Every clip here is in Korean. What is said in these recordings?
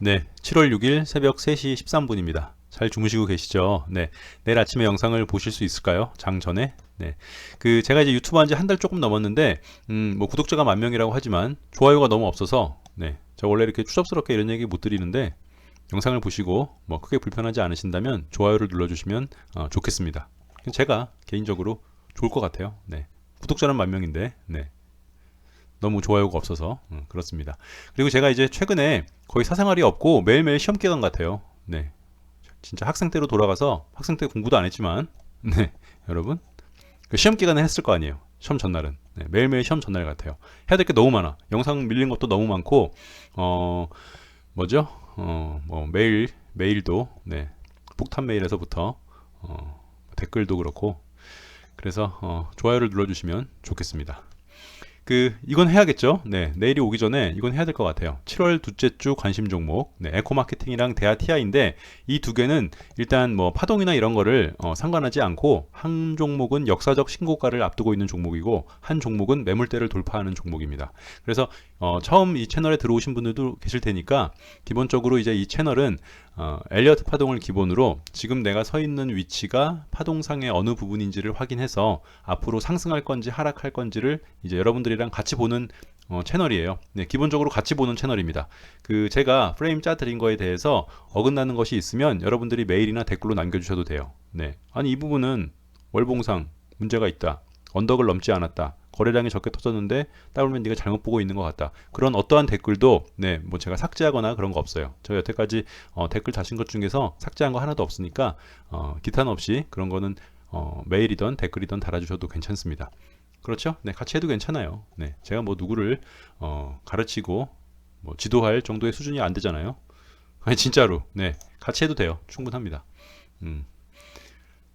네, 7월 6일 새벽 3시 13분입니다. 잘 주무시고 계시죠? 네, 내일 아침에 영상을 보실 수 있을까요? 장 전에? 네, 그 제가 이제 유튜브 한 지 한 달 조금 넘었는데, 음, 뭐 구독자가 만 명이라고 하지만 좋아요가 너무 없어서, 네, 저 원래 이렇게 추접스럽게 이런 얘기 못 드리는데 영상을 보시고 뭐 크게 불편하지 않으신다면 좋아요를 눌러주시면 어, 좋겠습니다. 제가 개인적으로 좋을 것 같아요. 네, 구독자는 만 명인데, 네. 너무 좋아요가 없어서 음, 그렇습니다. 그리고 제가 이제 최근에 거의 사생활이 없고 매일매일 시험 기간 같아요. 네, 진짜 학생 때로 돌아가서 학생 때 공부도 안 했지만 네, 여러분 그 시험 기간에 했을 거 아니에요. 시험 전날은 네, 매일매일 시험 전날 같아요. 해야 될 게 너무 많아. 영상 밀린 것도 너무 많고 어 뭐죠? 어뭐 메일 메일도 네 폭탄 메일에서부터 어, 댓글도 그렇고 그래서 어, 좋아요를 눌러주시면 좋겠습니다. 그 이건 해야겠죠. 네, 내일이 오기 전에 이건 해야 될 것 같아요. 7월 둘째 주 관심 종목, 네, 에코 마케팅이랑 대하 TI인데 이 두 개는 일단 뭐 파동이나 이런 거를 어, 상관하지 않고 한 종목은 역사적 신고가를 앞두고 있는 종목이고 한 종목은 매물대를 돌파하는 종목입니다. 그래서 어, 처음 이 채널에 들어오신 분들도 계실 테니까 기본적으로 이제 이 채널은 어, 엘리어트 파동을 기본으로 지금 내가 서 있는 위치가 파동상의 어느 부분인지를 확인해서 앞으로 상승할 건지 하락할 건지를 이제 여러분들 이랑 같이 보는 어, 채널이에요. 네, 기본적으로 같이 보는 채널입니다. 그 제가 프레임 짜 드린 거에 대해서 어긋나는 것이 있으면 여러분들이 메일이나 댓글로 남겨주셔도 돼요. 네, 아니 이 부분은 월봉상 문제가 있다. 언덕을 넘지 않았다. 거래량이 적게 터졌는데 따보면 네가 잘못 보고 있는 것 같다. 그런 어떠한 댓글도 네, 뭐 제가 삭제하거나 그런 거 없어요. 저 여태까지 어, 댓글 다신 것 중에서 삭제한 거 하나도 없으니까 어, 기탄 없이 그런 거는 어, 메일이든 댓글이든 달아주셔도 괜찮습니다. 그렇죠? 네, 같이 해도 괜찮아요. 네, 제가 뭐 누구를 어, 가르치고 뭐 지도할 정도의 수준이 안 되잖아요. 아니 진짜로, 네, 같이 해도 돼요. 충분합니다. 음.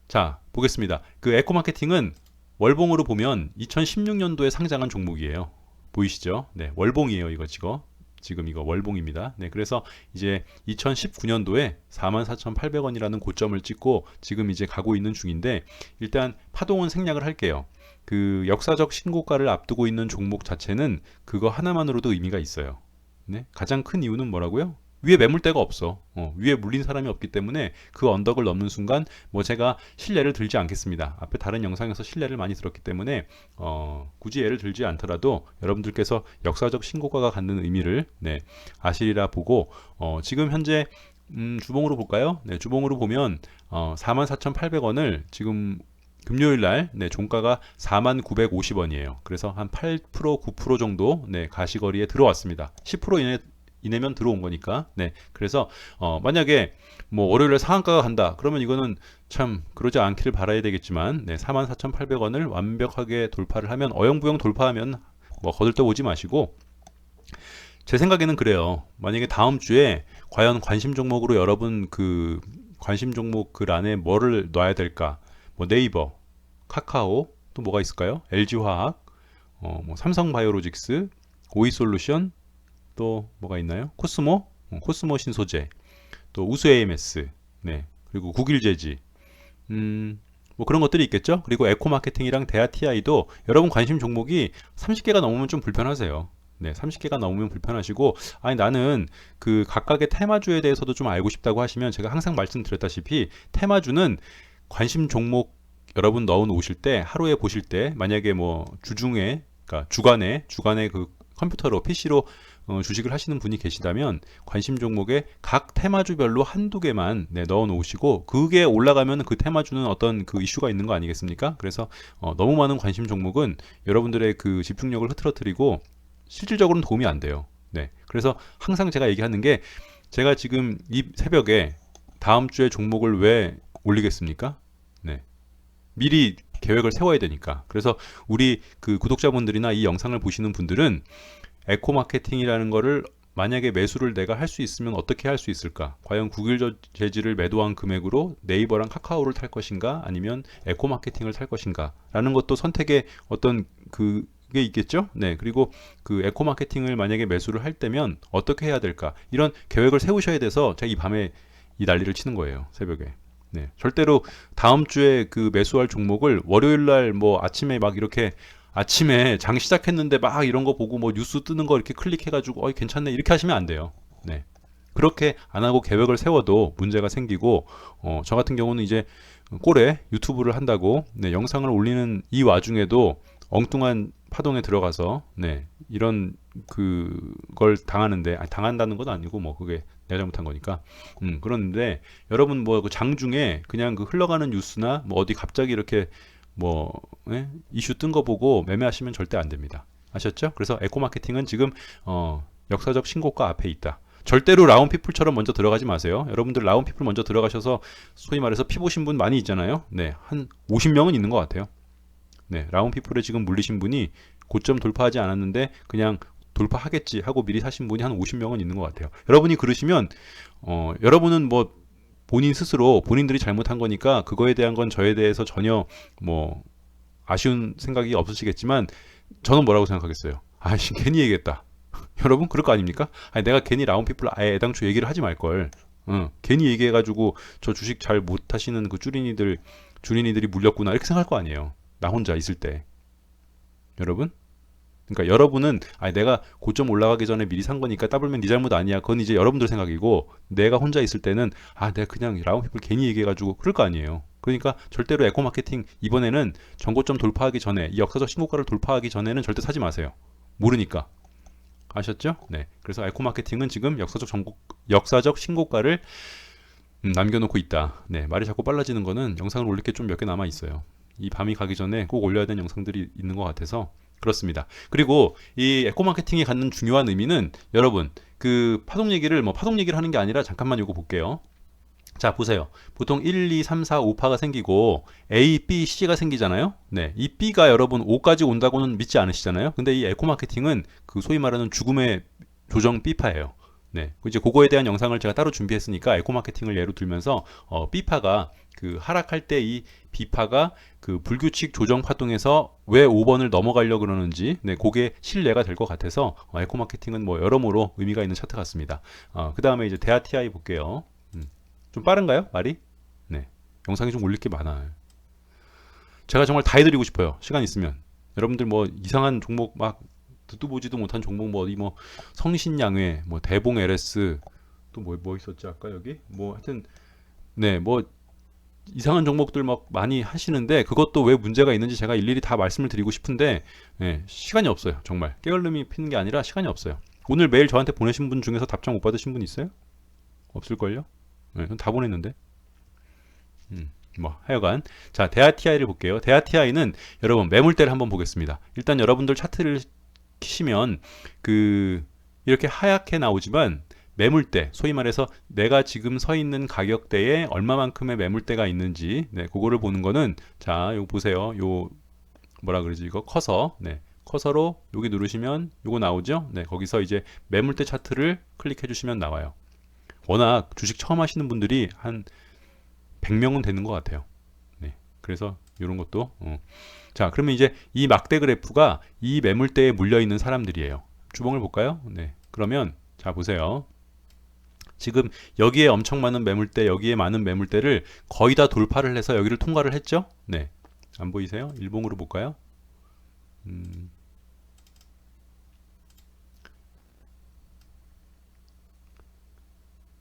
자, 보겠습니다. 그 에코 마케팅은 월봉으로 보면 2016년도에 상장한 종목이에요. 보이시죠? 네, 월봉이에요. 이거 지금 지금 이거 월봉입니다. 네, 그래서 이제 2019년도에 44,800원이라는 고점을 찍고 지금 이제 가고 있는 중인데 일단 파동은 생략을 할게요. 그 역사적 신고가를 앞두고 있는 종목 자체는 그거 하나만으로도 의미가 있어요. 네? 가장 큰 이유는 뭐라고요? 위에 매물대가 없어. 어, 위에 물린 사람이 없기 때문에 그 언덕을 넘는 순간 뭐 제가 신뢰를 들지 않겠습니다. 앞에 다른 영상에서 신뢰를 많이 들었기 때문에 어, 굳이 예를 들지 않더라도 여러분들께서 역사적 신고가가 갖는 의미를 네, 아시리라 보고 어, 지금 현재 음, 주봉으로 볼까요? 네, 주봉으로 보면 어, 44,800원을 지금 금요일 날 네, 종가가 4,950원이에요. 그래서 한 8% 9% 정도 네, 가시거리에 들어왔습니다. 10% 이내 이내면 들어온 거니까. 네. 그래서 어, 만약에 뭐 월요일에 상한가가 간다. 그러면 이거는 참 그러지 않기를 바라야 되겠지만 네, 44,800원을 완벽하게 돌파를 하면 어영부영 돌파하면 뭐 거들떠 오지 마시고 제 생각에는 그래요. 만약에 다음 주에 과연 관심 종목으로 여러분 그 관심 종목 글 안에 뭐를 놔야 될까? 뭐 네이버, 카카오, 또 뭐가 있을까요? LG화학, 어, 뭐 삼성바이오로직스, 오이솔루션, 또 뭐가 있나요? 코스모, 어, 코스모 신소재, 또 우수 AMS, 네, 그리고 국일재지, 음, 뭐 그런 것들이 있겠죠. 그리고 에코 마케팅이랑 대하 TI도 여러분 관심 종목이 30개가 넘으면 좀 불편하세요. 네, 30개가 넘으면 불편하시고, 아니, 나는 그 각각의 테마주에 대해서도 좀 알고 싶다고 하시면 제가 항상 말씀드렸다시피 테마주는 관심 종목 여러분 넣어 놓으실 때 하루에 보실 때 만약에 뭐 주중에 그러니까 주간에 주간에 그 컴퓨터로 PC로 어, 주식을 하시는 분이 계시다면 관심 종목에 각 테마주별로 한두 개만 네, 넣어 놓으시고 그게 올라가면 그 테마주는 어떤 그 이슈가 있는 거 아니겠습니까? 그래서 어, 너무 많은 관심 종목은 여러분들의 그 집중력을 흐트러뜨리고 실질적으로는 도움이 안 돼요. 네. 그래서 항상 제가 얘기하는 게 제가 지금 이 새벽에 다음 주에 종목을 왜 올리겠습니까? 네. 미리 계획을 세워야 되니까. 그래서 우리 그 구독자분들이나 이 영상을 보시는 분들은 에코 마케팅이라는 거를 만약에 매수를 내가 할 수 있으면 어떻게 할 수 있을까? 과연 구글 재질을 매도한 금액으로 네이버랑 카카오를 탈 것인가? 아니면 에코 마케팅을 탈 것인가? 라는 것도 선택의 어떤 그게 있겠죠? 네. 그리고 그 에코 마케팅을 만약에 매수를 할 때면 어떻게 해야 될까? 이런 계획을 세우셔야 돼서 제가 이 밤에 이 난리를 치는 거예요. 새벽에. 네. 절대로 다음 주에 그 매수할 종목을 월요일 날 뭐 아침에 막 이렇게 아침에 장 시작했는데 막 이런 거 보고 뭐 뉴스 뜨는 거 이렇게 클릭해 가지고 어이 괜찮네 이렇게 하시면 안 돼요. 네. 그렇게 안 하고 계획을 세워도 문제가 생기고 어, 저 같은 경우는 이제 꼴에 유튜브를 한다고 네, 영상을 올리는 이 와중에도 엉뚱한 파동에 들어가서 네, 이런 그걸 당하는데 아니, 당한다는 건 아니고 뭐 그게 내가 잘못한 거니까 음, 그런데 여러분 뭐 그 장중에 그냥 그 흘러가는 뉴스나 뭐 어디 갑자기 이렇게 뭐 예? 이슈 뜬 거 보고 매매하시면 절대 안 됩니다 아셨죠? 그래서 에코 마케팅은 지금 어, 역사적 신고가 앞에 있다. 절대로 라운 피플처럼 먼저 들어가지 마세요. 여러분들 라운 피플 먼저 들어가셔서 소위 말해서 피 보신 분 많이 있잖아요. 네, 한 50명은 있는 것 같아요. 네, 라운 피플에 지금 물리신 분이 고점 돌파하지 않았는데 그냥 돌파하겠지 하고 미리 사신 분이 한 50명은 있는 것 같아요. 여러분이 그러시면 어, 여러분은 뭐 본인 스스로 본인들이 잘못한 거니까 그거에 대한 건 저에 대해서 전혀 뭐 아쉬운 생각이 없으시겠지만 저는 뭐라고 생각하겠어요. 아씨 괜히 얘기했다. 여러분 그럴 거 아닙니까? 아니 내가 괜히 라운피플 아예 애당초 얘기를 하지 말 걸. 응, 괜히 얘기해가지고 저 주식 잘 못하시는 그 주린이들 주린이들이 물렸구나 이렇게 생각할 거 아니에요. 나 혼자 있을 때. 여러분? 그러니까 여러분은 아니 내가 고점 올라가기 전에 미리 산 거니까 따블면 네 잘못 아니야. 그건 이제 여러분들 생각이고 내가 혼자 있을 때는 아 내가 그냥 라운피플 괜히 얘기해가지고 그럴 거 아니에요. 그러니까 절대로 에코 마케팅 이번에는 전고점 돌파하기 전에 이 역사적 신고가를 돌파하기 전에는 절대 사지 마세요. 모르니까. 아셨죠? 네. 그래서 에코 마케팅은 지금 역사적 전국 역사적 신고가를 음, 남겨놓고 있다. 네. 말이 자꾸 빨라지는 거는 영상을 올릴 게 좀 몇 개 남아 있어요. 이 밤이 가기 전에 꼭 올려야 되는 영상들이 있는 것 같아서 그렇습니다. 그리고 이 에코 마케팅이 갖는 중요한 의미는 여러분 그 파동 얘기를 뭐 파동 얘기를 하는 게 아니라 잠깐만 이거 볼게요. 자, 보세요. 보통 1, 2, 3, 4, 5파가 생기고 A, B, C가 생기잖아요. 네. 이 B가 여러분 5까지 온다고는 믿지 않으시잖아요. 근데 이 에코 마케팅은 그 소위 말하는 죽음의 조정 B파예요. 네. 이제 그거에 대한 영상을 제가 따로 준비했으니까 에코 마케팅을 예로 들면서 어, B파가 그 하락할 때 이 B파가 그 불규칙 조정 파동에서 왜 5번을 넘어가려 그러는지 네, 그게 신뢰가 될 것 같아서 어, 에코 마케팅은 뭐 여러모로 의미가 있는 차트 같습니다. 어, 그 다음에 이제 대하 TI 볼게요. 좀 빠른가요? 말이? 네. 영상이 좀 올릴 게 많아요. 제가 정말 다 해드리고 싶어요. 시간 있으면. 여러분들 뭐 이상한 종목 막 듣도 보지도 못한 종목 뭐 어디 뭐 성신양회, 뭐 대봉 LS 또뭐뭐 있었지 아까 여기 뭐 하여튼 네 뭐 이상한 종목들 막 많이 하시는데 그것도 왜 문제가 있는지 제가 일일이 다 말씀을 드리고 싶은데 네, 시간이 없어요 정말 깨얼름이 피는 게 아니라 시간이 없어요 오늘 메일 저한테 보내신 분 중에서 답장 못 받으신 분 있어요? 없을걸요? 네, 다 보냈는데. 음, 뭐 하여간 자 TI를 볼게요. TI는 여러분 매물대를 한번 보겠습니다. 일단 여러분들 차트를 키시면 그 이렇게 하얗게 나오지만 매물대 소위 말해서 내가 지금 서 있는 가격대에 얼마만큼의 매물대가 있는지 네 그거를 보는 거는 자 이거 보세요 요 뭐라 그러지 이거 커서 네 커서로 여기 누르시면 요거 나오죠 네 거기서 이제 매물대 차트를 클릭해 주시면 나와요 워낙 주식 처음 하시는 분들이 한 100명은 되는 것 같아요. 네. 그래서 이런 것도 어. 자 그러면 이제 이 막대 그래프가 이 매물대에 물려 있는 사람들이에요. 주봉을 볼까요? 네. 그러면 자 보세요. 지금 여기에 엄청 많은 매물대, 여기에 많은 매물대를 거의 다 돌파를 해서 여기를 통과를 했죠? 네. 안 보이세요? 일봉으로 볼까요? 음,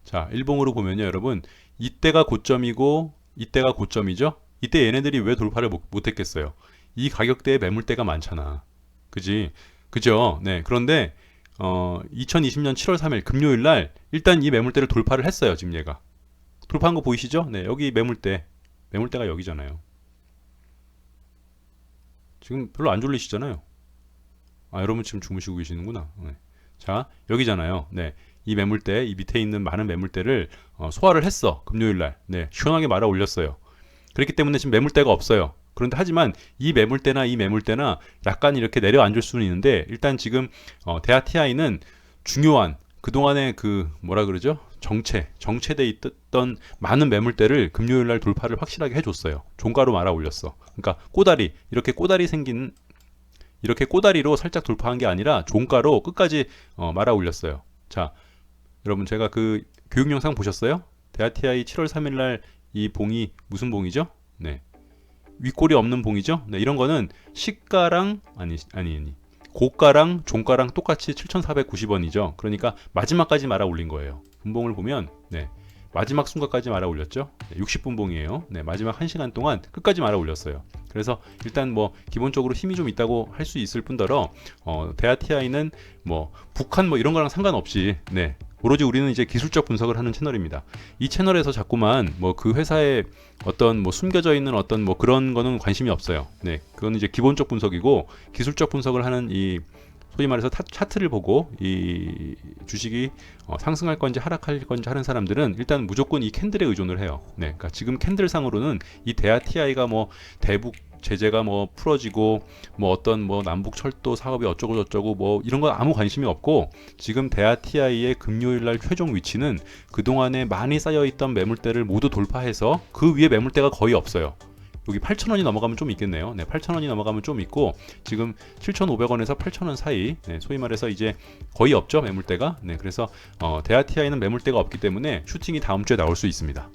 자, 일봉으로 보면요, 여러분. 이때가 고점이고 이때가 고점이죠? 이때 얘네들이 왜 돌파를 못, 못했겠어요? 이 가격대에 매물대가 많잖아. 그지? 그죠? 네. 그런데 어, 2020년 7월 3일 금요일 날 일단 이 매물대를 돌파를 했어요, 지금 얘가. 돌파한 거 보이시죠? 네, 여기 매물대. 매물대가 여기잖아요. 지금 별로 안 졸리시잖아요. 아, 여러분 지금 주무시고 계시는구나. 네. 자, 여기잖아요. 네. 이 매물대, 이 밑에 있는 많은 매물대를 어, 소화를 했어. 금요일 날. 네, 시원하게 말아 올렸어요. 그렇기 때문에 지금 매물대가 없어요. 그런데 하지만 이 매물대나 이 매물대나 약간 이렇게 내려앉을 수는 있는데 일단 지금 어, 대하 TI는 중요한 그동안의 그 뭐라 그러죠? 정체, 정체돼 있던 많은 매물대를 금요일 날 돌파를 확실하게 해줬어요. 종가로 말아 올렸어. 그러니까 꼬다리 이렇게 꼬다리 생긴 이렇게 꼬다리로 살짝 돌파한 게 아니라 종가로 끝까지 어, 말아 올렸어요. 자, 여러분 제가 그 교육 영상 보셨어요? 대하TI 7월 3일 날 이 봉이 무슨 봉이죠? 네. 윗골이 없는 봉이죠? 네, 이런 거는 시가랑 아니 아니 아니 고가랑 종가랑 똑같이 7,490원이죠. 그러니까 마지막까지 말아 올린 거예요. 분봉을 보면 네. 마지막 순간까지 말아 올렸죠. 네, 60분봉이에요. 네, 마지막 1시간 동안 끝까지 말아 올렸어요. 그래서 일단 뭐 기본적으로 힘이 좀 있다고 할 수 있을 뿐더러 어, 대아티아이는 뭐 북한 뭐 이런 거랑 상관없이 네. 오로지 우리는 이제 기술적 분석을 하는 채널입니다. 이 채널에서 자꾸만 뭐 그 회사의 어떤 뭐 숨겨져 있는 어떤 뭐 그런 거는 관심이 없어요. 네. 그건 이제 기본적 분석이고 기술적 분석을 하는 이 소위 말해서 타, 차트를 보고 이 주식이 어, 상승할 건지 하락할 건지 하는 사람들은 일단 무조건 이 캔들에 의존을 해요. 네, 그러니까 지금 캔들 상으로는 이 대하 TI가 뭐 대북 제재가 뭐 풀어지고 뭐 어떤 뭐 남북 철도 사업이 어쩌고 저쩌고 뭐 이런 건 아무 관심이 없고 지금 대하 TI의 금요일 날 최종 위치는 그동안에 많이 쌓여 있던 매물대를 모두 돌파해서 그 위에 매물대가 거의 없어요. 여기 8,000원이 넘어가면 좀 있겠네요. 네, 8,000원이 넘어가면 좀 있고 지금 7,500원에서 8,000원 사이, 네, 소위 말해서 이제 거의 없죠 매물대가. 네, 그래서 어, 대아티아이는 매물대가 없기 때문에 슈팅이 다음 주에 나올 수 있습니다.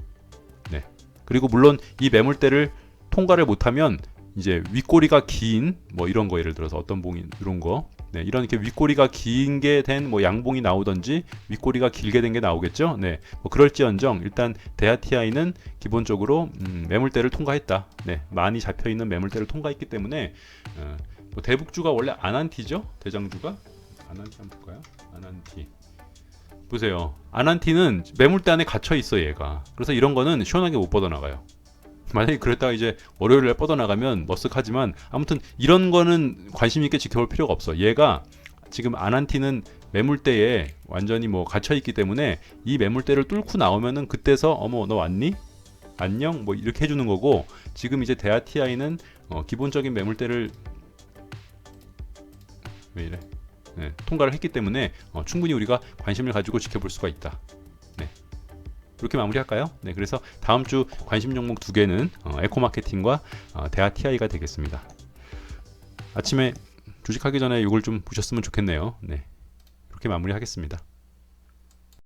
네, 그리고 물론 이 매물대를 통과를 못하면 이제 윗꼬리가 긴 뭐 이런 거 예를 들어서 어떤 봉이 이런 거 네, 이런 이렇게 윗꼬리가 긴 게 된 뭐 양봉이 나오던지 윗꼬리가 길게 된 게 나오겠죠. 네, 뭐 그럴지언정 일단 대아티아이는 기본적으로 음, 매물대를 통과했다. 네, 많이 잡혀 있는 매물대를 통과했기 때문에 어, 뭐 대북주가 원래 아난티죠. 대장주가 아난티 한번 볼까요? 아난티 보세요. 아난티는 매물대 안에 갇혀 있어 얘가. 그래서 이런 거는 시원하게 못 뻗어나가요. 만약에 그랬다가 이제 월요일에 뻗어나가면 머쓱하지만 아무튼 이런 거는 관심 있게 지켜볼 필요가 없어. 얘가 지금 아난티는 매물대에 완전히 뭐 갇혀 있기 때문에 이 매물대를 뚫고 나오면은 그때서 어머 너 왔니? 안녕 뭐 이렇게 해주는 거고 지금 이제 대아티아이는 어, 기본적인 매물대를 왜 이래? 네, 통과를 했기 때문에 어, 충분히 우리가 관심을 가지고 지켜볼 수가 있다. 네. 이렇게 마무리할까요? 네, 그래서 다음 주 관심 종목 두 개는 어, 에코마케팅과 어, 대하 TI가 되겠습니다. 아침에 주식하기 전에 이걸 좀 보셨으면 좋겠네요. 네, 이렇게 마무리하겠습니다.